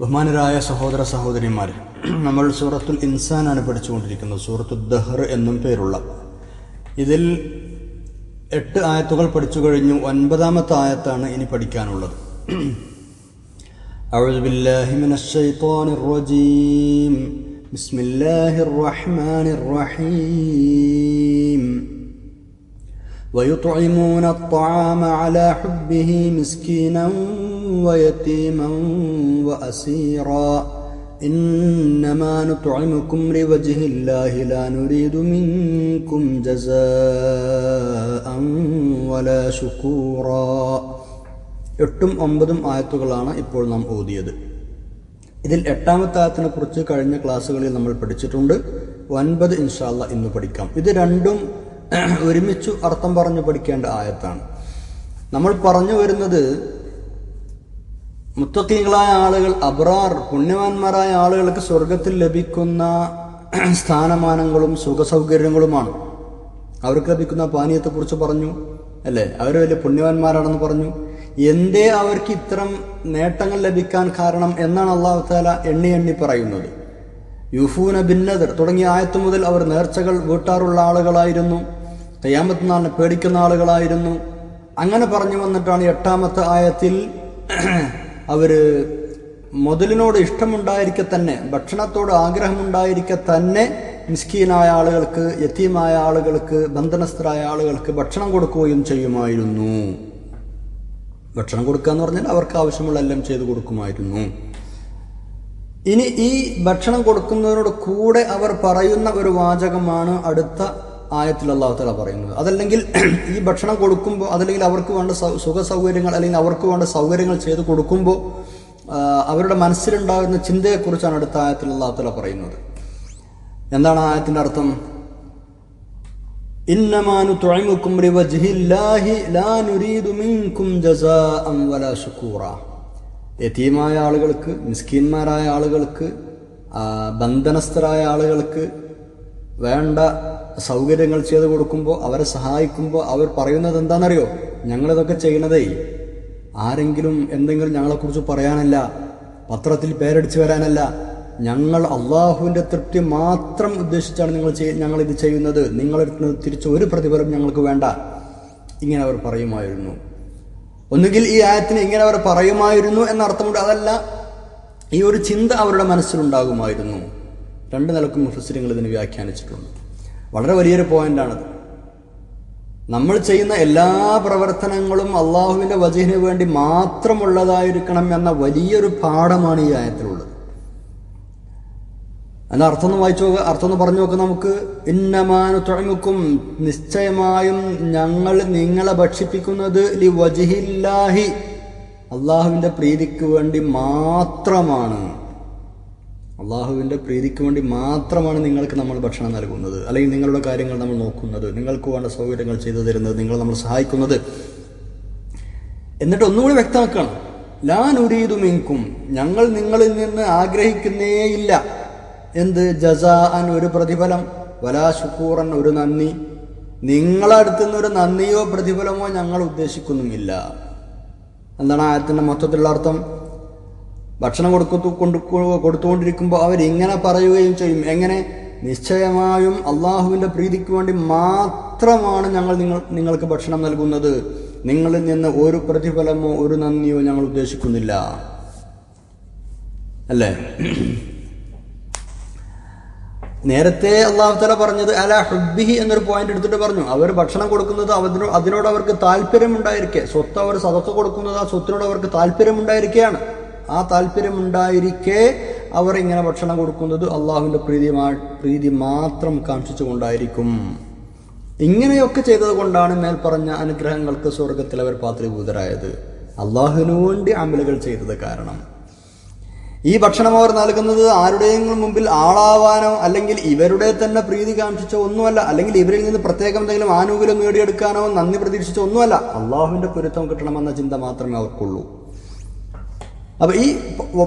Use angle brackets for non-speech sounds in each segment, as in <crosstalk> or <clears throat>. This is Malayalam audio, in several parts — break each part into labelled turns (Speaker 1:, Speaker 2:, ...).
Speaker 1: ബഹുമാനരായ സഹോദര സഹോദരിമാർ നമ്മൾ സൂറത്തുൽ ഇൻസാനാണ് പഠിച്ചുകൊണ്ടിരിക്കുന്നത് സൂറത്തുൽ ദഹർ എന്നും പേരുള്ള ഇതിൽ എട്ട് ആയത്തുകൾ പഠിച്ചു കഴിഞ്ഞു ഒൻപതാമത്തെ ആയത്താണ് ഇനി പഠിക്കാനുള്ളത് أعوذ بالله من الشيطان الرجيم بسم الله الرحمن الرحيم ويطعمون الطعام على حبه مسكينا ويتيما وأسيرا إنما نطعمكم لوجه الله لا نريد منكم جزاء ولا شكورا എട്ടും ഒമ്പതും ആയത്തുകളാണ് ഇപ്പോൾ നാം ഓതിയത് ഇതിൽ എട്ടാമത്തെ ആയത്തിനെ കുറിച്ച് കഴിഞ്ഞ ക്ലാസ്സുകളിൽ നമ്മൾ പഠിച്ചിട്ടുണ്ട് ഒൻപത് ഇൻഷാല്ല ഇന്ന് പഠിക്കാം ഇത് രണ്ടും ഒരുമിച്ചു അർത്ഥം പറഞ്ഞു പഠിക്കേണ്ട ആയത്താണ് നമ്മൾ പറഞ്ഞു വരുന്നത് മുത്തക്കീകളായ ആളുകൾ അബ്രാർ പുണ്യവാന്മാരായ ആളുകൾക്ക് സ്വർഗത്തിൽ ലഭിക്കുന്ന <clears throat> സ്ഥാനമാനങ്ങളും സുഖസൗകര്യങ്ങളുമാണ്. അവർക്ക് ലഭിക്കുന്ന പാനീയത്തെക്കുറിച്ച് പറഞ്ഞു അല്ലേ? അവർ വലിയ പുണ്യവാന്മാരാണെന്ന് പറഞ്ഞു. എന്തേ അവർക്ക് ഇത്തരം നേട്ടങ്ങൾ ലഭിക്കാൻ കാരണം എന്നാണ് അള്ളാഹു താല എണ്ണി എണ്ണി പറയുന്നത്. യുഫൂന ഭിന്നതർ തുടങ്ങിയ ആയത്ത് മുതൽ അവർ നേർച്ചകൾ വീട്ടാറുള്ള ആളുകളായിരുന്നു. കയ്യാമത്ത് നാളിനെ പേടിക്കുന്ന ആളുകളായിരുന്നു. അങ്ങനെ പറഞ്ഞു വന്നിട്ടാണ് എട്ടാമത്തെ ആയത്തിൽ <clears throat> അവർ മുതലിനോട് ഇഷ്ടമുണ്ടായിരിക്കെ തന്നെ ഭക്ഷണത്തോട് ആഗ്രഹമുണ്ടായിരിക്കെ തന്നെ മിസ്കീനായ ആളുകൾക്ക് യത്തീമായ ആളുകൾക്ക് ബന്ധനസ്ഥരായ ആളുകൾക്ക് ഭക്ഷണം കൊടുക്കുകയും ചെയ്യുമായിരുന്നു. ഭക്ഷണം കൊടുക്കുക എന്ന് പറഞ്ഞാൽ അവർക്ക് ആവശ്യമുള്ള എല്ലാം ചെയ്തു കൊടുക്കുമായിരുന്നു. ഇനി ഈ ഭക്ഷണം കൊടുക്കുന്നതിനോട് കൂടെ അവർ പറയുന്ന ഒരു വാചകമാണ് അടുത്ത ആയത്തിൽ അള്ളാഹു തല പറയുന്നത്. അതല്ലെങ്കിൽ ഈ ഭക്ഷണം കൊടുക്കുമ്പോൾ അതല്ലെങ്കിൽ അവർക്ക് വേണ്ട സുഖ സൗകര്യങ്ങൾ അല്ലെങ്കിൽ അവർക്ക് വേണ്ട സൗകര്യങ്ങൾ ചെയ്ത് കൊടുക്കുമ്പോൾ അവരുടെ മനസ്സിലുണ്ടാകുന്ന ചിന്തയെക്കുറിച്ചാണ് അടുത്ത ആയത്തിൽ അള്ളാഹു തല പറയുന്നത്. എന്താണ് ആയത്തിന്റെ അർത്ഥം? ഇന്നമാനു യതീമായ ആളുകൾക്ക് മിസ്കീന്മാരായ ആളുകൾക്ക് ബന്ധനസ്ഥരായ ആളുകൾക്ക് വേണ്ട സൗകര്യങ്ങൾ ചെയ്തു കൊടുക്കുമ്പോൾ അവരെ സഹായിക്കുമ്പോൾ അവർ പറയുന്നത് എന്താണെന്നറിയോ? ഞങ്ങളിതൊക്കെ ചെയ്യണതേ. ആരെങ്കിലും എന്തെങ്കിലും ഞങ്ങളെക്കുറിച്ച് പറയാനല്ല പത്രത്തിൽ പേരടിച്ചു വരാനല്ല ഞങ്ങൾ അള്ളാഹുവിന്റെ തൃപ്തി മാത്രം ഉദ്ദേശിച്ചാണ് നിങ്ങൾ ഞങ്ങൾ ഞങ്ങളിത് ചെയ്യുന്നത്. നിങ്ങൾ തിരിച്ച് ഒരു പ്രതിഫലം ഞങ്ങൾക്ക് വേണ്ട. ഇങ്ങനെ അവർ പറയുമായിരുന്നു. ഒന്നുകിൽ ഈ ആയത്തിന് ഇങ്ങനെ അവർ പറയുമായിരുന്നു എന്ന അർത്ഥമുണ്ട് അതല്ല ഈ ഒരു ചിന്ത അവരുടെ മനസ്സിലുണ്ടാകുമായിരുന്നു. രണ്ട് നിലക്കും മുഫസിരിങ്ങൾ ഇതിന് വ്യാഖ്യാനിച്ചിട്ടുണ്ട്. വളരെ വലിയൊരു പോയിന്റാണത്. നമ്മൾ ചെയ്യുന്ന എല്ലാ പ്രവർത്തനങ്ങളും അള്ളാഹുവിന്റെ വജഹിന് വേണ്ടി മാത്രമുള്ളതായിരിക്കണം എന്ന വലിയൊരു പാഠമാണ് ഈ ആയത്തിലുള്ളത്. അതിന്റെ അർത്ഥം ഒന്ന് വായിച്ചു നോക്കുക അർത്ഥം ഒന്ന് പറഞ്ഞു നോക്കുക നമുക്ക്. ഇന്നമാനു തുഴമുക്കും നിശ്ചയമായും ഞങ്ങൾ നിങ്ങളെ ഭക്ഷിപ്പിക്കുന്നത് ലി വജിഹില്ലാഹി അള്ളാഹുവിന്റെ പ്രീതിക്ക് വേണ്ടി മാത്രമാണ്. അള്ളാഹുവിന്റെ പ്രീതിക്ക് വേണ്ടി മാത്രമാണ് നിങ്ങൾക്ക് നമ്മൾ ഭക്ഷണം നൽകുന്നത്. അല്ലെങ്കിൽ നിങ്ങളുടെ കാര്യങ്ങൾ നമ്മൾ നോക്കുന്നത്. നിങ്ങൾക്ക് വേണ്ട സൗകര്യങ്ങൾ ചെയ്തു തരുന്നത് നിങ്ങൾ നമ്മൾ സഹായിക്കുന്നത്. എന്നിട്ട് ഒന്നുകൂടി വ്യക്തമാക്കണം. ലാൻ ഉരീതുമെങ്കും ഞങ്ങൾ നിങ്ങളിൽ നിന്ന് ആഗ്രഹിക്കുന്നേയില്ല എന്ത്? ജസാൻ ഒരു പ്രതിഫലം. വലാ ശുക്കൂറൻ ഒരു നന്ദി. നിങ്ങളടുത്തു നിന്ന് ഒരു നന്ദിയോ പ്രതിഫലമോ ഞങ്ങൾ ഉദ്ദേശിക്കുന്നുമില്ല. എന്താണ് ആയത്തിന്റെ മൊത്തത്തിലുള്ള അർത്ഥം? ഭക്ഷണം കൊടുക്കത്തു കൊണ്ട് കൊടുത്തുകൊണ്ടിരിക്കുമ്പോൾ അവരിങ്ങനെ പറയുകയും ചെയ്യും? എങ്ങനെ? നിശ്ചയമായും അള്ളാഹുവിന്റെ പ്രീതിക്ക് വേണ്ടി മാത്രമാണ് ഞങ്ങൾ നിങ്ങൾ നിങ്ങൾക്ക് ഭക്ഷണം നൽകുന്നത്. നിങ്ങളിൽ നിന്ന് ഒരു പ്രതിഫലമോ ഒരു നന്ദിയോ ഞങ്ങൾ ഉദ്ദേശിക്കുന്നില്ല. അല്ലേ? നേരത്തെ അള്ളാഹുത്തല പറഞ്ഞത് അല ഹുബിഹി എന്നൊരു പോയിന്റ് എടുത്തിട്ട് പറഞ്ഞു. അവർ ഭക്ഷണം കൊടുക്കുന്നത് അതിനോ അതിനോട് അവർക്ക് താല്പര്യമുണ്ടായിരിക്കെ. സ്വത്ത് അവർ സതത്ത് കൊടുക്കുന്നത് ആ സ്വത്തിനോട് അവർക്ക് താല്പര്യമുണ്ടായിരിക്കുകയാണ് ആ താല്പര്യമുണ്ടായിരിക്കെ അവർ ഇങ്ങനെ ഭക്ഷണം കൊടുക്കുന്നത് അള്ളാഹുവിന്റെ പ്രീതി പ്രീതി മാത്രം കാക്ഷിച്ചുകൊണ്ടായിരിക്കും. ഇങ്ങനെയൊക്കെ ചെയ്തത് കൊണ്ടാണ് മേൽപ്പറഞ്ഞ അനുഗ്രഹങ്ങൾക്ക് സ്വർഗത്തിൽ അവർ പാത്രീഭൂതരായത്. അള്ളാഹുവിനു വേണ്ടി അമലുകൾ ചെയ്തത് കാരണം. ഈ ഭക്ഷണം അവർ നൽകുന്നത് ആരുടെയെങ്കിലും മുമ്പിൽ ആളാവാനോ അല്ലെങ്കിൽ ഇവരുടെ തന്നെ പ്രീതി കാണിച്ചോ ഒന്നുമല്ല അല്ലെങ്കിൽ ഇവരിൽ നിന്ന് പ്രത്യേകം എന്തെങ്കിലും ആനുകൂല്യം നേടിയെടുക്കാനോ നന്ദി പ്രതീക്ഷിച്ചോ ഒന്നുമല്ല അള്ളാഹുവിന്റെ പൊരുത്തം കിട്ടണമെന്ന ചിന്ത മാത്രമേ അവർക്കുള്ളൂ. അപ്പൊ ഈ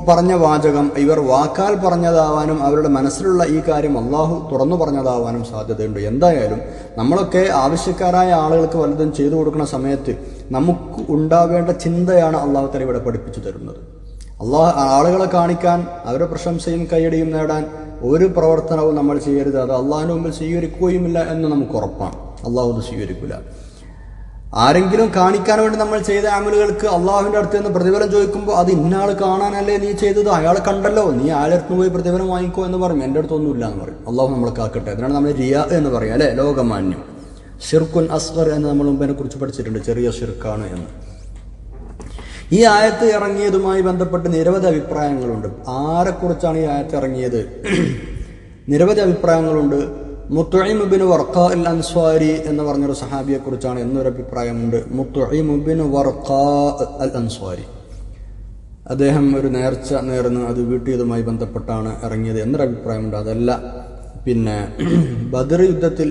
Speaker 1: പറഞ്ഞ വാചകം ഇവർ വാക്കാൽ പറഞ്ഞതാവാനും അവരുടെ മനസ്സിലുള്ള ഈ കാര്യം അള്ളാഹു തുറന്നു പറഞ്ഞതാവാനും സാധ്യതയുണ്ട്. എന്തായാലും നമ്മളൊക്കെ ആവശ്യക്കാരായ ആളുകൾക്ക് വല്ലതും ചെയ്തു കൊടുക്കുന്ന സമയത്ത് നമുക്ക് ഉണ്ടാവേണ്ട ചിന്തയാണ് അള്ളാഹു തല ഇവിടെ പഠിപ്പിച്ചു തരുന്നത്. അള്ളാഹ് ആളുകളെ കാണിക്കാൻ അവരുടെ പ്രശംസയും കൈയടിയും നേടാൻ ഒരു പ്രവർത്തനവും നമ്മൾ ചെയ്യരുത്. അത് അള്ളാഹിന് മുമ്പിൽ സ്വീകരിക്കുകയുമില്ല എന്ന് നമുക്ക് ഉറപ്പാണ്. അള്ളാഹു അത് സ്വീകരിക്കില്ല. ആരെങ്കിലും കാണിക്കാൻ വേണ്ടി നമ്മൾ ചെയ്ത ആമലുകൾക്ക് അള്ളാഹുവിന്റെ അടുത്ത് നിന്ന് പ്രതിഫലം ചോദിക്കുമ്പോൾ അത് ഇന്നയാൾ കാണാനല്ലേ നീ ചെയ്തത്? അയാൾ കണ്ടല്ലോ. നീ അയാളടുത്ത് പോയി പ്രതിഫലം വാങ്ങിക്കോ എന്ന് പറയും എന്റെ അടുത്തൊന്നുമില്ല എന്ന് പറയും. അള്ളാഹു നമ്മളെ കാക്കട്ടെ. അതിനാണ് നമ്മൾ റിയ എന്ന് പറയാം അല്ലെ? ലോകമാന്യം. ഷിർക്കുൻ അസ്ഗർ എന്ന് നമ്മൾ മുമ്പിനെ കുറിച്ച് പഠിച്ചിട്ടുണ്ട്. ചെറിയ ഷിർക്കാണ് എന്ന്. ഈ ആയത്ത് ഇറങ്ങിയതുമായി ബന്ധപ്പെട്ട് നിരവധി അഭിപ്രായങ്ങളുണ്ട്. ആരെക്കുറിച്ചാണ് ഈ ആയത്ത് ഇറങ്ങിയത്? നിരവധി അഭിപ്രായങ്ങളുണ്ട്. മുത്തുഇമുബിൻ വർക്ക അൽ അൻസ്വാരി എന്ന് പറഞ്ഞൊരു സഹാബിയെ കുറിച്ചാണ് എന്നൊരു അഭിപ്രായമുണ്ട്. മുത്തുഇമുബിൻ വർക്ക അൽ അൻസ്വാരി അദ്ദേഹം ഒരു നേർച്ച നേർന്ന് അത് വീട്ടിയതുമായി ബന്ധപ്പെട്ടാണ് ഇറങ്ങിയത് എന്നൊരു അഭിപ്രായമുണ്ട്. അതല്ല പിന്നെ ബദർ യുദ്ധത്തിൽ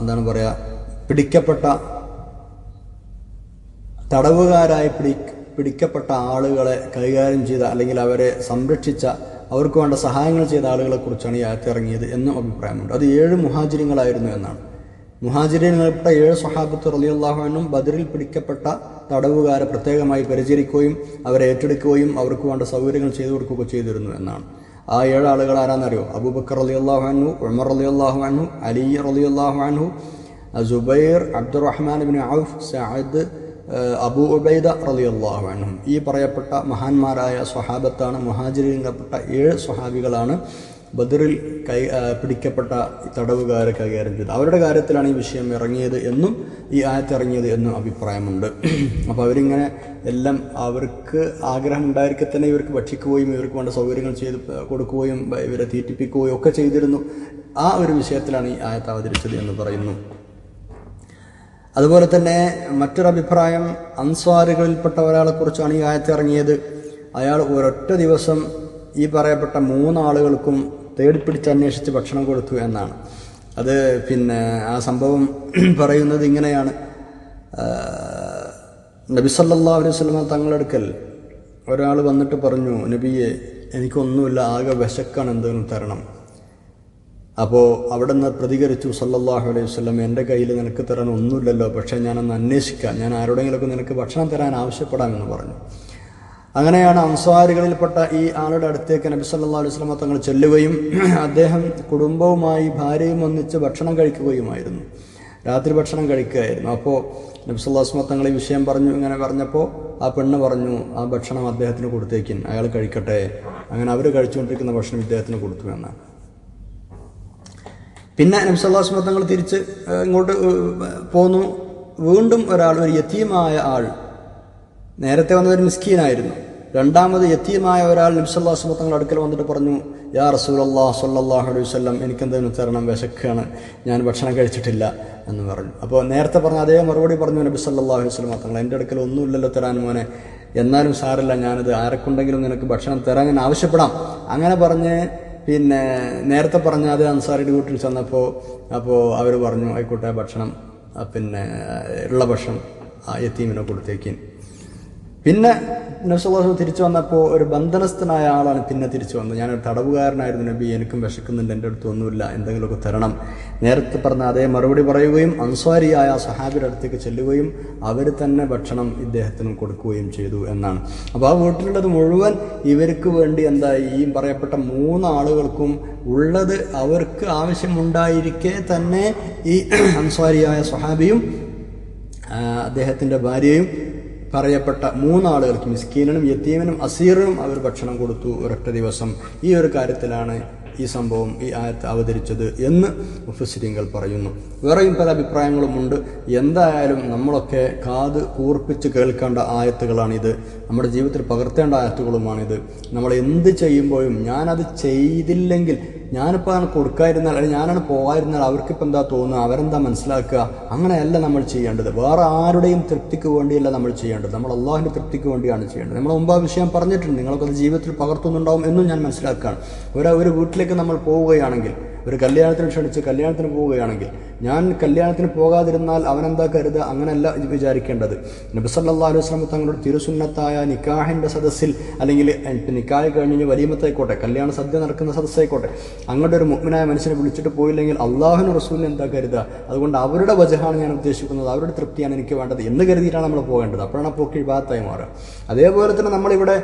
Speaker 1: എന്താണ് പറയുക പിടിക്കപ്പെട്ട തടവുകാരായി പിടി പിടിക്കപ്പെട്ട ആളുകളെ കൈകാര്യം ചെയ്ത അല്ലെങ്കിൽ അവരെ സംരക്ഷിച്ച അവർക്ക് വേണ്ട സഹായങ്ങൾ ചെയ്ത ആളുകളെ കുറിച്ചാണ് ഈ ആയത്ത് ഇറങ്ങിയത് എന്നും അഭിപ്രായമുണ്ട്. അത് ഏഴ് മുഹാജിരിങ്ങളായിരുന്നു എന്നാണ്. മുഹാജിരിൽപ്പെട്ട ഏഴ് സ്വഹാബത്ത് റലിയല്ലാഹുവിനും ബദറിൽ പിടിക്കപ്പെട്ട തടവുകാരെ പ്രത്യേകമായി പരിചരിക്കുകയും അവരെ ഏറ്റെടുക്കുകയും അവർക്ക് വേണ്ട സൗകര്യങ്ങൾ ചെയ്തു കൊടുക്കുകയൊക്കെ ചെയ്തിരുന്നു എന്നാണ്. ആ ഏഴ് ആളുകൾ ആരാന്നറിയോ? അബൂബക്കർ അലി അള്ളാഹു അൻഹു ഉമർ അലി അള്ളാഹു അൻഹു അലി അലി അള്ളാഹു അൻഹു ജുബൈർ അബ്ദുറഹ്മാൻ ബിൻ ഔഫ് സഅദ് അബൂ ഉബൈദ അൻഹും. ഈ പറയപ്പെട്ട മഹാന്മാരായ സ്വഹാബത്താണ് മുഹാജിരിൽപ്പെട്ട ഏഴ് സ്വഹാബികളാണ് ബദറിൽ കൈ പിടിക്കപ്പെട്ട തടവുകാരെ കൈകാര്യം ചെയ്തത് അവരുടെ കാര്യത്തിലാണ് ഈ വിഷയം ഇറങ്ങിയത് എന്നും ഈ ആയത്ത് ഇറങ്ങിയത് എന്നും അഭിപ്രായമുണ്ട്. <clears throat> അപ്പോൾ അവരിങ്ങനെ എല്ലാം അവർക്ക് ആഗ്രഹം ഉണ്ടായിരിക്കെ തന്നെ ഇവർക്ക് ഭക്ഷിക്കുകയും ഇവർക്ക് വേണ്ട സൗകര്യങ്ങൾ ചെയ്ത് കൊടുക്കുകയും ഇവരെ തീറ്റിപ്പിക്കുകയും ഒക്കെ ചെയ്തിരുന്നു. ആ ഒരു വിഷയത്തിലാണ് ഈ ആയത്ത് അവതരിച്ചത് എന്ന് പറയുന്നു. അതുപോലെ തന്നെ മറ്റൊരഭിപ്രായം അൻസ്വാറുകളിൽപ്പെട്ട ഒരാളെ കുറിച്ചാണ് ഈ ആയത്ത് ഇറങ്ങിയത്. അയാൾ ഒരൊറ്റ ദിവസം ഈ പറയപ്പെട്ട മൂന്നാളുകൾക്കും തേടിപ്പിടിച്ച് അന്വേഷിച്ച് ഭക്ഷണം കൊടുത്തു എന്നാണ്. അത് പിന്നെ ആ സംഭവം <clears throat> പറയുന്നത് ഇങ്ങനെയാണ്. നബി സല്ലാ അലൈഹി സ്വലമ തങ്ങളെടുക്കൽ ഒരാൾ വന്നിട്ട് പറഞ്ഞു നബിയെ എനിക്കൊന്നുമില്ല ആകെ വിശക്കാണ് എന്തെങ്കിലും തരണം. അപ്പോൾ അവിടെ നിന്ന് പ്രതികരിച്ചു സല്ലാഹു അലൈഹി വസ്ലം എന്റെ കയ്യിൽ നിനക്ക് തരാൻ ഒന്നുമില്ലല്ലോ. പക്ഷേ ഞാനൊന്ന് അന്വേഷിക്കാം. ഞാൻ ആരോടെങ്കിലുമൊക്കെ നിനക്ക് ഭക്ഷണം തരാൻ ആവശ്യപ്പെടാമെന്ന് പറഞ്ഞു. അങ്ങനെയാണ് അംസാരികളിൽപ്പെട്ട ഈ ആളുടെ അടുത്തേക്ക് നബി സല്ലാ അലൈഹി വസല്ലം തങ്ങൾ ചെല്ലുകയും <clears throat> അദ്ദേഹം കുടുംബവുമായി ഭാര്യയും ഒന്നിച്ച് ഭക്ഷണം കഴിക്കുകയുമായിരുന്നു. രാത്രി ഭക്ഷണം കഴിക്കുകയായിരുന്നു. അപ്പോൾ നബി വസല്ലം തങ്ങൾ ഈ വിഷയം പറഞ്ഞു. ഇങ്ങനെ പറഞ്ഞപ്പോൾ ആ പെണ്ണ് പറഞ്ഞു ആ ഭക്ഷണം അദ്ദേഹത്തിന് കൊടുത്തേക്കിൻ. അയാൾ കഴിക്കട്ടെ. അങ്ങനെ അവർ കഴിച്ചുകൊണ്ടിരിക്കുന്ന ഭക്ഷണം ഇദ്ദേഹത്തിന് കൊടുത്തു എന്നാണ്. പിന്നെ നബ്സല്ലാസ്മ തങ്ങൾ തിരിച്ച് ഇങ്ങോട്ട് പോന്നു. വീണ്ടും ഒരാൾ ഒരു യത്തീമായ ആൾ. നേരത്തെ വന്നത് ഒരു മിസ്കീനായിരുന്നു. രണ്ടാമത് യത്തീമായ ഒരാൾ നബ്സല്ലാസ്മ തങ്ങൾ അടുക്കൽ വന്നിട്ട് പറഞ്ഞു യാ റസൂലല്ലാ സല്ലാഹു അലൈഹി വല്ലം എനിക്കെന്തെങ്കിലും തരണം? വിശക്കാണ്. ഞാൻ ഭക്ഷണം കഴിച്ചിട്ടില്ല. എന്ന് പറഞ്ഞു. അപ്പോൾ നേരത്തെ പറഞ്ഞ അതേ മറുപടി പറഞ്ഞു നബി സല്ലാഹു അലൈഹി വസ്ലം തങ്ങൾ എന്റെ അടുക്കൽ ഒന്നുമില്ലല്ലോ തരാൻ മോനെ. എന്നാലും സാറില്ല ഞാനത് ആരെക്കുണ്ടെങ്കിലും നിനക്ക് ഭക്ഷണം തരാൻ ഞാൻ ആവശ്യപ്പെടാം. അങ്ങനെ പറഞ്ഞ് പിന്നെ നേരത്തെ പറഞ്ഞ അത് അൻസാറിയുടെ വീട്ടിൽ ചെന്നപ്പോൾ അപ്പോൾ അവർ പറഞ്ഞു ആയിക്കോട്ടെ ഭക്ഷണം പിന്നെ ഉള്ള ഭക്ഷണം ആ യത്തീമിനെ കൊടുത്തേക്കിൻ പിന്നെ നബ്സല്ലാഹു തിരിച്ചു വന്നപ്പോൾ ഒരു ബന്ധനസ്ഥനായ ആളാണ് പിന്നെ തിരിച്ചു വന്നത് ഞാനൊരു തടവുകാരനായിരുന്നു നബി എനിക്കും വിശക്കുന്നുണ്ട് എന്റെ അടുത്ത് ഒന്നുമില്ല എന്തെങ്കിലുമൊക്കെ തരണം. നേരത്തെ പറഞ്ഞ അതേ മറുപടി പറയുകയും അൻസ്വാരിയായ സഹാബിയുടെ അടുത്തേക്ക് ചെല്ലുകയും അവർ തന്നെ ഭക്ഷണം ഇദ്ദേഹത്തിനും കൊടുക്കുകയും ചെയ്തു എന്നാണ്. അപ്പോൾ ആ വീട്ടിലുള്ളത് മുഴുവൻ ഇവർക്ക് വേണ്ടി എന്തായി ഈ പറയപ്പെട്ട മൂന്ന് ആളുകൾക്കും ഉള്ളത് അവർക്ക് ആവശ്യമുണ്ടായിരിക്കെ തന്നെ ഈ അൻസ്വാരിയായ സഹാബിയും അദ്ദേഹത്തിന്റെ ഭാര്യയും പറയപ്പെട്ട മൂന്നാളുകൾക്ക് മിസ്കീനും യത്തീമനും അസീറിനും അവർ ഭക്ഷണം കൊടുത്തു ഒരൊറ്റ ദിവസം. ഈ ഒരു കാര്യത്തിലാണ് ഈ സംഭവം ഈ ആയത്ത് അവതരിച്ചത് എന്ന് മുഫസിരിങ്ങൾ പറയുന്നു. വേറെയും പല അഭിപ്രായങ്ങളുമുണ്ട്. എന്തായാലും നമ്മളൊക്കെ കാത് കൂർപ്പിച്ച് കേൾക്കേണ്ട ആയത്തുകളാണിത്. നമ്മുടെ ജീവിതത്തിൽ പകർത്തേണ്ട ആയത്തുകളുമാണിത്. നമ്മൾ എന്ത് ചെയ്യുമ്പോഴും ഞാനത് ചെയ്തില്ലെങ്കിൽ ഞാനിപ്പോൾ അങ്ങനെ കൊടുക്കാതിരുന്നാൽ അല്ലെങ്കിൽ ഞാനാണ് പോകാതിരുന്നാൽ അവർക്കിപ്പോൾ എന്താ തോന്നുക? അവരെന്താ മനസ്സിലാക്കുക? അങ്ങനെയല്ല നമ്മൾ ചെയ്യേണ്ടത്. വേറെ ആരുടെയും തൃപ്തിക്ക് വേണ്ടിയല്ല നമ്മൾ ചെയ്യേണ്ടത്. നമ്മൾ അള്ളാഹിന്റെ തൃപ്തിക്ക് വേണ്ടിയാണ് ചെയ്യേണ്ടത്. നമ്മൾ മുമ്പ് ആ വിഷയം പറഞ്ഞിട്ടുണ്ട്. നിങ്ങൾക്കത് ജീവിതത്തിൽ പകർത്തുന്നുണ്ടാവും എന്നും ഞാൻ മനസ്സിലാക്കുകയാണ്. ഒരു ഒരു വീട്ടിലേക്ക് നമ്മൾ പോവുകയാണെങ്കിൽ ഒരു കല്യാണത്തിന് ക്ഷണിച്ച് കല്യാണത്തിന് പോവുകയാണെങ്കിൽ ഞാൻ കല്യാണത്തിന് പോകാതിരുന്നാൽ അവനെന്താ കരുതുക? അങ്ങനെയല്ല വിചാരിക്കേണ്ടത്. നബിസല്ലാ അലൈഹി വസ്ലം തങ്ങളുടെ തിരുസുന്നത്തായ നിക്കാഹിന്റെ സദസ്സിൽ അല്ലെങ്കിൽ നിക്കാഹ് കഴിഞ്ഞ് വലിയമത്തായിക്കോട്ടെ കല്യാണ സദ്യ നടക്കുന്ന സദസ്സായിക്കോട്ടെ അങ്ങോട്ട് ഒരു മുഗ്നായ മനുഷ്യനെ വിളിച്ചിട്ട് പോയില്ലെങ്കിൽ അള്ളാഹുന റസൂലിന് എന്താ കരുതുക? അതുകൊണ്ട് അവരുടെ വജഹാണ് ഞാൻ ഉദ്ദേശിക്കുന്നത്. അവരുടെ തൃപ്തിയാണ് എനിക്ക് വേണ്ടത്. എന്ന് കരുതിയിട്ടാണ് നമ്മൾ പോകേണ്ടത്. അപ്പോഴാണ് പോക്കി ഭാഗത്തായി മാറുക. അതേപോലെ തന്നെ നമ്മളിവിടെ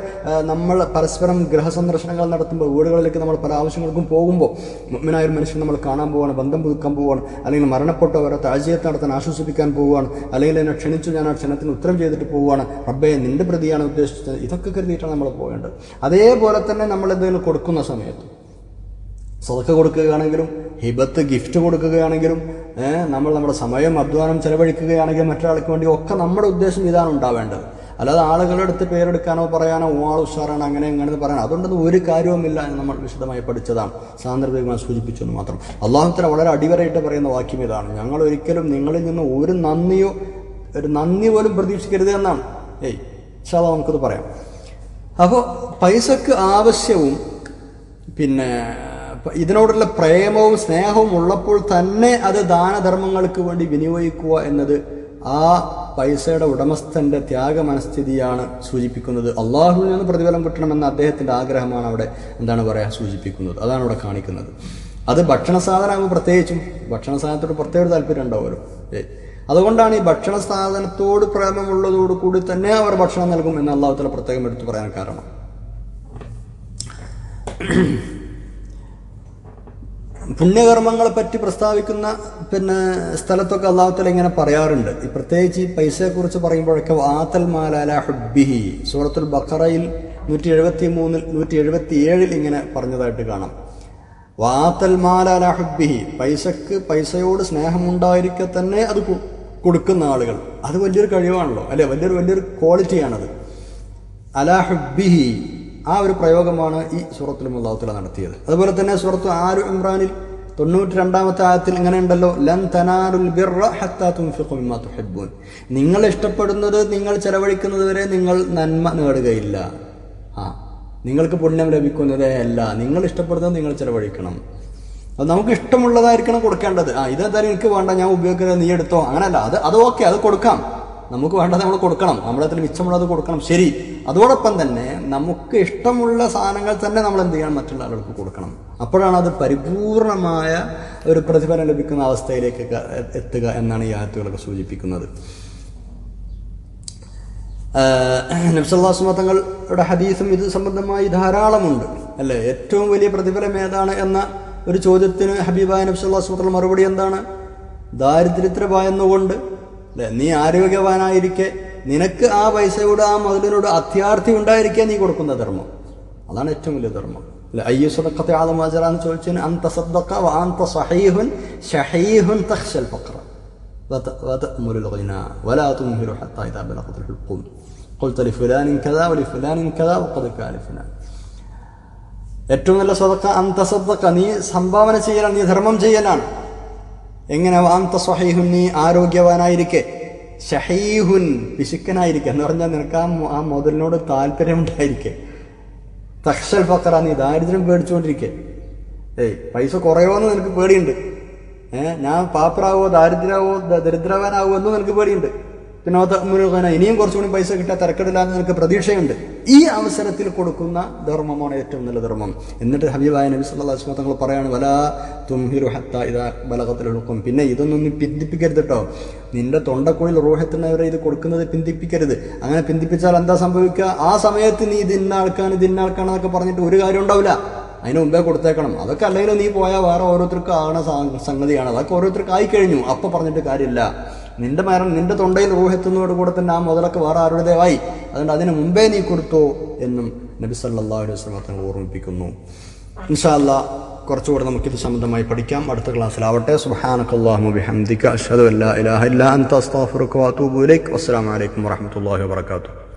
Speaker 1: നമ്മൾ പരസ്പരം ഗൃഹസന്ദർശനങ്ങൾ നടത്തുമ്പോൾ വീടുകളിലേക്ക് നമ്മൾ പല ആവശ്യങ്ങൾക്കും പോകുമ്പോൾ മുഗ്നായ ഒരു മനുഷ്യൻ നമ്മൾ കാണാൻ പോവാണ് ബന്ധം പുതുക്കാൻ പോവാണ് അല്ലെങ്കിൽ മരണപ്പെട്ടവരെ താഴ്ചയത്ത് നടത്താൻ ആശ്വസിപ്പിക്കാൻ പോവുകയാണ്. അല്ലെങ്കിൽ എന്നെ ക്ഷണിച്ചു ഞാൻ ആ ക്ഷണത്തിന് ഉത്തരം ചെയ്തിട്ട് പോവുകയാണ്. റബ്ബെ നിന്റെ പ്രതിയാണ് ഉദ്ദേശിച്ചത്. ഇതൊക്കെ കരുതിയിട്ടാണ് നമ്മൾ പോകേണ്ടത്. അതേപോലെ തന്നെ നമ്മൾ എന്തെങ്കിലും കൊടുക്കുന്ന സമയത്ത് സ്വതക്ക കൊടുക്കുകയാണെങ്കിലും ഹിബത്ത് ഗിഫ്റ്റ് കൊടുക്കുകയാണെങ്കിലും നമ്മൾ നമ്മുടെ സമയം അധ്വാനം ചെലവഴിക്കുകയാണെങ്കിലും മറ്റൊരാൾക്ക് വേണ്ടി ഒക്കെ നമ്മുടെ ഉദ്ദേശം ഇതാണ് ഉണ്ടാവേണ്ടത്. അല്ലാതെ ആളുകളുടെ അടുത്ത് പേരെടുക്കാനോ പറയാനോ ആൾ ഉഷാറാണ് അങ്ങനെ അങ്ങനെ പറയാനോ. അതുകൊണ്ടൊന്നും ഒരു കാര്യവുമില്ല എന്ന് നമ്മൾ വിശദമായി പഠിച്ചതാണ്. സാന്ദർഭികമായി സൂചിപ്പിച്ചു എന്ന് മാത്രം. അള്ളാഹുത്തിന് വളരെ അടിവരയിട്ട് പറയുന്ന വാക്യം ഇതാണ്. ഞങ്ങൾ ഒരിക്കലും നിങ്ങളിൽ നിന്ന് ഒരു നന്ദിയോ ഒരു നന്ദി പോലും പ്രതീക്ഷിക്കരുത് എന്നാണ്. ഏയ് ശാല നമുക്കത് പറയാം. അപ്പോൾ പൈസക്ക് ആവശ്യവും പിന്നെ ഇതിനോടുള്ള പ്രേമവും സ്നേഹവും ഉള്ളപ്പോൾ തന്നെ അത് ദാനധർമ്മങ്ങൾക്ക് വേണ്ടി വിനിയോഗിക്കുക എന്നത് ആ പൈസയുടെ ഉടമസ്ഥന്റെ ത്യാഗ മനസ്ഥിതിയാണ് സൂചിപ്പിക്കുന്നത്. അള്ളാഹുവിൽ നിന്ന് പ്രതിഫലം കിട്ടണമെന്ന അദ്ദേഹത്തിന്റെ ആഗ്രഹമാണ് അവിടെ എന്താണ് പറയുക സൂചിപ്പിക്കുന്നത്. അതാണ് അവിടെ കാണിക്കുന്നത്. അത് ഭക്ഷണ സാധനമാകുമ്പോൾ പ്രത്യേകിച്ചും ഭക്ഷണ സാധനത്തോട് പ്രത്യേക താല്പര്യം ഉണ്ടാവുമല്ലോ. അതുകൊണ്ടാണ് ഈ ഭക്ഷണ സാധനത്തോട് പ്രേമമുള്ളതോടു കൂടി തന്നെ അവർ ഭക്ഷണം നൽകും എന്ന് അള്ളാഹുത്തല പ്രത്യേകം എടുത്തു പറയാൻ കാരണം. പുണ്യകർമ്മങ്ങളെ പറ്റി പ്രസ്താവിക്കുന്ന പിന്നെ സ്ഥലത്തൊക്കെ അള്ളാഹുത്തല ഇങ്ങനെ പറയാറുണ്ട്. ഈ പ്രത്യേകിച്ച് ഈ പൈസയെക്കുറിച്ച് പറയുമ്പോഴൊക്കെ വാത്തൽ മാലാല ഹുബിഹി സൂറത്തുൽ ബക്കറയിൽ നൂറ്റി എഴുപത്തി മൂന്നിൽ നൂറ്റി എഴുപത്തി ഏഴിൽ ഇങ്ങനെ പറഞ്ഞതായിട്ട് കാണാം. വാത്തൽ മാലാല ഹുബിഹി പൈസക്ക് പൈസയോട് സ്നേഹമുണ്ടായിരിക്കെ തന്നെ അത് കൊടുക്കുന്ന ആളുകൾ. അത് വലിയൊരു കഴിവാണല്ലോ. അല്ലെ? വലിയൊരു വലിയൊരു ക്വാളിറ്റിയാണത് അലാ ഹുബിഹി ആ ഒരു പ്രയോഗമാണ് ഈ സൂറത്തുൽ അള്ളാഹുത്തല നടത്തിയത്. അതുപോലെ തന്നെ സൂറത്ത് ആരു ഇമ്രാനിൽ തൊണ്ണൂറ്റി രണ്ടാമത്തെ ആയത്തിൽ ഇങ്ങനെ ഉണ്ടല്ലോ ലൻ മിമ്മാ തുഹിബ്ബൂൻ. നിങ്ങൾ ഇഷ്ടപ്പെടുന്നത് നിങ്ങൾ ചെലവഴിക്കുന്നത് വരെ നിങ്ങൾ നന്മ നേടുകയില്ല. ആ നിങ്ങൾക്ക് പുണ്യം ലഭിക്കുന്നതേ അല്ല നിങ്ങൾ ഇഷ്ടപ്പെടുന്നത് നിങ്ങൾ ചെലവഴിക്കണം. അത് നമുക്ക് ഇഷ്ടമുള്ളതായിരിക്കണം കൊടുക്കേണ്ടത്. ആ ഇതെന്തായാലും എനിക്ക് വേണ്ട ഞാൻ ഉപയോഗിക്കുന്നത് നീ എടുത്തോ? അങ്ങനല്ല അത് അത് ഓക്കെ അത് കൊടുക്കാം. നമുക്ക് വേണ്ടത് നമ്മൾ കൊടുക്കണം. നമ്മുടെ അതിൽ മിച്ചമുള്ളത് കൊടുക്കണം. ശരി. അതോടൊപ്പം തന്നെ നമുക്ക് ഇഷ്ടമുള്ള സാധനങ്ങൾ തന്നെ നമ്മൾ എന്ത് ചെയ്യണം? മറ്റുള്ള ആളുകൾക്ക് കൊടുക്കണം. അപ്പോഴാണ് അത് പരിപൂർണമായ ഒരു പ്രതിഫലം ലഭിക്കുന്ന അവസ്ഥയിലേക്ക് എത്തുക എന്നാണ് ഈ ആയത്തുകളൊക്കെ സൂചിപ്പിക്കുന്നത്. നബ്സല്ലാസുമതങ്ങളുടെ ഹദീസും ഇത് സംബന്ധമായി ധാരാളമുണ്ട്. അല്ലേ? ഏറ്റവും വലിയ പ്രതിഫലം ഏതാണ് എന്ന ഒരു ചോദ്യത്തിന് ഹബീബായ നബ്സല്ലാസ്മത്തങ്ങൾ മറുപടി എന്താണ്? ദാരിദ്ര്യത്തിന് ഭയന്നുകൊണ്ട് അല്ലെ നീ ആരോഗ്യവാനായിരിക്കെ നിനക്ക് ആ പൈസയോട് ആ മുതലിനോട് അത്യാർത്ഥി ഉണ്ടായിരിക്കെ നീ കൊടുക്കുന്ന ധർമ്മം അതാണ് ഏറ്റവും വലിയ ധർമ്മം അല്ലെ അയ്യോ സദക്കത്തെ ആദമാജറ എന്ന് ചോദിച്ചതിന് അന്ത സദ്ദക്ക വാന്ത സഹീഹുൻ ഷഹീഹുൻ തഖ്ശൽ ഫഖ്റ وت- وتأمل الغنى ولا تمهل حتى إذا بلغت الحلقوم قلت لفلان كذا ولفلان كذا وقد كان لفلان ഏറ്റവും നല്ല സ്വതക്ക അന്തസദ്ദക്ക നീ സംഭാവന ചെയ്യലാണ് നീ ധർമ്മം ചെയ്യലാണ് എങ്ങനെ വാന്ത സ്വഹീഹുൻ നീ ആരോഗ്യവാനായിരിക്കെ? ഷഹീഹുൻ പിശുക്കനായിരിക്കെ എന്ന് പറഞ്ഞാൽ നിനക്ക് ആ ആ മുതലിനോട് താല്പര്യമുണ്ടായിരിക്കെ. തക്ഷൽ ഫക്കറ നീ ദാരിദ്ര്യം പേടിച്ചുകൊണ്ടിരിക്കെ ഏയ് പൈസ കുറയോന്ന് നിനക്ക് പേടിയുണ്ട്. ഏഹ് ഞാൻ പാപ്പറാവോ ദാരിദ്ര്യാവോ ദരിദ്രവാനാവോ എന്നും നിനക്ക് പേടിയുണ്ട്. പിന്നെ മുരുകന ഇനിയും കുറച്ചുകൂടി പൈസ കിട്ടാൻ തിരക്കിടില്ലാന്ന് നിനക്ക് പ്രതീക്ഷയുണ്ട്. ഈ അവസരത്തിൽ കൊടുക്കുന്ന ധർമ്മമാണ് ഏറ്റവും നല്ല ധർമ്മം. എന്നിട്ട് ഹബീബായ നബി സല്ലാ വസല്ലം തങ്ങൾ പറയാണ് വല തുംഹിറു ഹത്ത ഇതാ ബലകത്തിലൊടുക്കും പിന്നെ ഇതൊന്നും നീ പിന്തിപ്പിക്കരുത് കേട്ടോ നിന്റെ തൊണ്ടക്കുഴിൽ റോഹത്തിനവരെ ഇത് കൊടുക്കുന്നത് പിന്തിപ്പിക്കരുത്. അങ്ങനെ പിന്തിപ്പിച്ചാൽ എന്താ സംഭവിക്കുക? ആ സമയത്ത് നീ ഇത് ഇന്ന ആൾക്കാണ് ഇത് ഇന്ന ആൾക്കാണെന്നൊക്കെ പറഞ്ഞിട്ട് ഒരു കാര്യം ഉണ്ടാവില്ല. അതിന് മുമ്പേ കൊടുത്തേക്കണം. അതൊക്കെ അല്ലെങ്കിൽ നീ പോയാൽ വേറെ ഓരോരുത്തർക്കും ആണ സംഗതിയാണ്. അതൊക്കെ ഓരോരുത്തർക്ക് ആയിക്കഴിഞ്ഞു അപ്പൊ പറഞ്ഞിട്ട് കാര്യമില്ല. നിന്റെ മരണം നിന്റെ തൊണ്ടയിൽ റൂഹെത്തുന്നതോട് കൂടെ തന്നെ ആ മുതലൊക്കെ വേറെ ആരുടേതായി. അതുകൊണ്ട് അതിന് മുമ്പേ നീ കൊടുത്തോ എന്നും നബി സല്ലല്ലാഹു അലൈഹി തങ്ങൾ ഓർമ്മിപ്പിക്കുന്നു. ഇൻഷാല്ല കുറച്ചുകൂടെ നമുക്കിത് സംബന്ധമായി പഠിക്കാം. അടുത്ത ക്ലാസ്സിലാവട്ടെ. സുബ്ഹാനക്കല്ലാഹു ബിഹംദിക. അഷ്ഹദു അല്ലാ ഇലാഹ ഇല്ലാ വഅതൂബു ഇലൈക്. വസ്സലാമു അലൈക്കും വറഹ്മത്തുള്ളാഹി വബറകാതുഹു